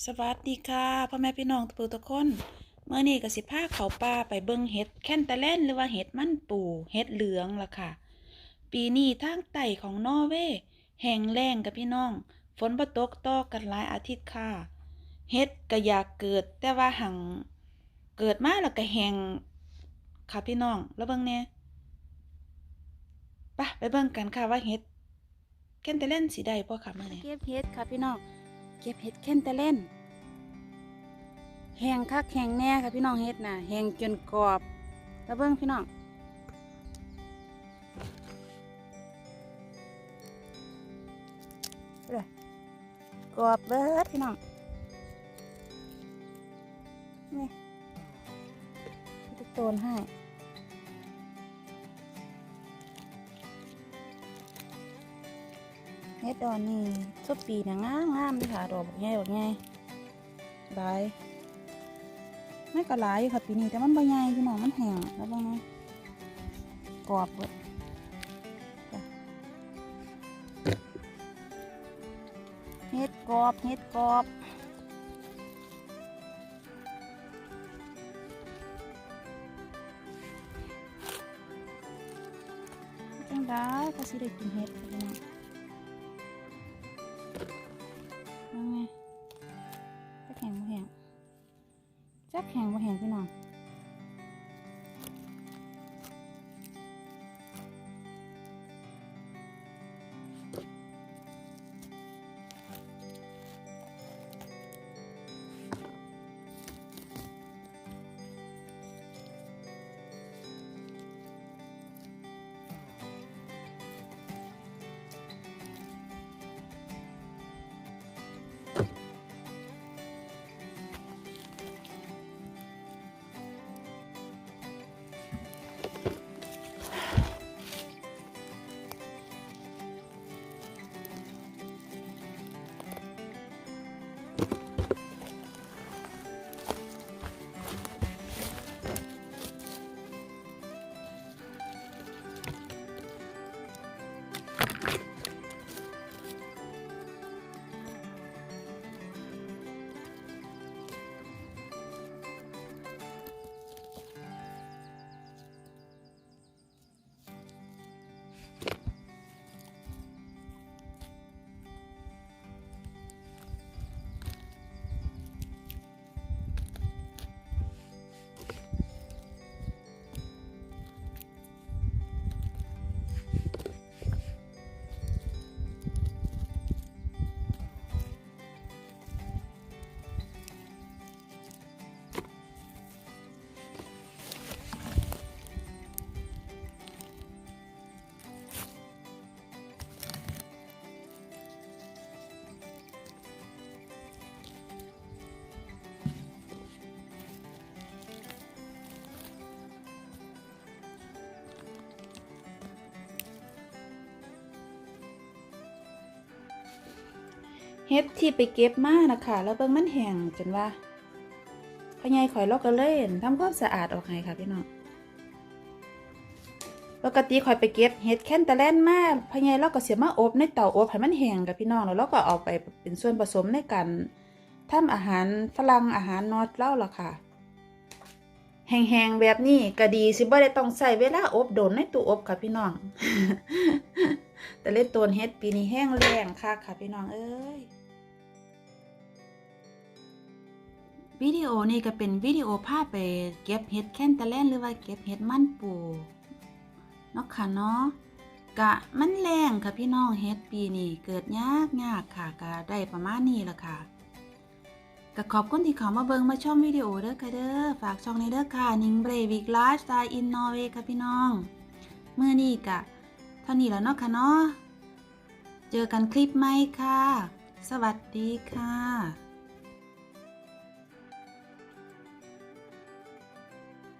สวัสดีค่ะพ่อแม่พี่น้องทุกทุกคนเมื่อนี้ก็สิพาเขาป่าไปเบิ่งเห็ดแคนตาแลนหรือว่าเห็ดมันปูเห็ดเหลืองล่ะค่ะ ปีนี้ทางใต้ของนอร์เวย์แห้งแล้งกับพี่น้อง ฝนบ่ตกต่อกันหลายอาทิตย์ค่ะเห็ดก็อยากเกิดแต่ว่าหังเกิดมาแล้วก็แห้งค่ะพี่น้องแล้วเบิ่งแหน่ไปไปเบิ่งกันค่ะว่าเห็ดแคนตาแลนสิได้บ่ค่ะเมื้อนี้เก็บเห็ดค่ะพี่น้อง เก็บเห็ดแคนแตาเล่น แหงคักแหงแน่ค่ะพี่น้องเห็ดน่ะแหงจนกรอบแล้วเบิ้งพี่น้องเด้อกรอบเบิดพี่น้อง นี่จะโตนให้ เฮ็ดดอนนี่ทุกปีนะงามงามเลยค่ะดอกบักใหญ่บักใหญ่หลายไม่ก็หลายอยู่ค่ะปีนี้แต่มันบ่ใหญ่พี่น้องมันแห้งแล้วบ้างนะกรอบเบิดจ้ะเฮ็ดกรอบเฮ็ดกรอบจังได้ก็สิได้กินเฮ็ดค่ะพี่น้อง แข็งบ่แข็งพี่น้อง เฮ็ดที่ไปเก็บมานะคะ แล้วเบิ่งมันแห้งจนว่าพ่อใหญ่ข่อยเราก็เลยอั่นทำความสะอาดออกให้ค่ะพี่น้องปกติข่อยไปเก็บเห็ดแค่นตาแลนมาพ่อใหญ่เราก็เสียมาอบในเตาอบให้มันแห้งกับพี่น้องแล้วเราก็เอาไปเป็นส่วนผสมในการทำอาหารฝรั่งอาหารนอร์ทเล่าล่ะค่ะแห้งๆแบบนี้ก็ดีสิบ่ได้ต้องใส่เวลาอบโดนในตู้อบค่ะพี่น้อง แต่เล่นตัวเฮ็ดปีนี้แห้งแรงค่ะค่ะพี่น้องเอ้ยวิดีโอนี้ก็เป็นวิดีโอพาพไปเก็บเห็ดแคนตาแลนหรือว่าเก็บเห็ดมันปูเนาะค่ะเนาะกะมันแรงค่ะพี่น้องเห็ดปีนี้เกิดยากยากค่ะก็ได้ประมาณนี้ละค่ะก็ขอบคุณที่เขามาเบิงมาชมวิดีโอเด้อค่ะเด้อฝากช่องในเด้อค่ะนิงเบรวิกไลฟ์สไตล์อินนอร์เวย์ค่ะพี่น้องเมื่อนี้กะ เท่านี้แล้วเนาะค่ะเนาะ เจอกันคลิปใหม่ค่ะ สวัสดีค่ะ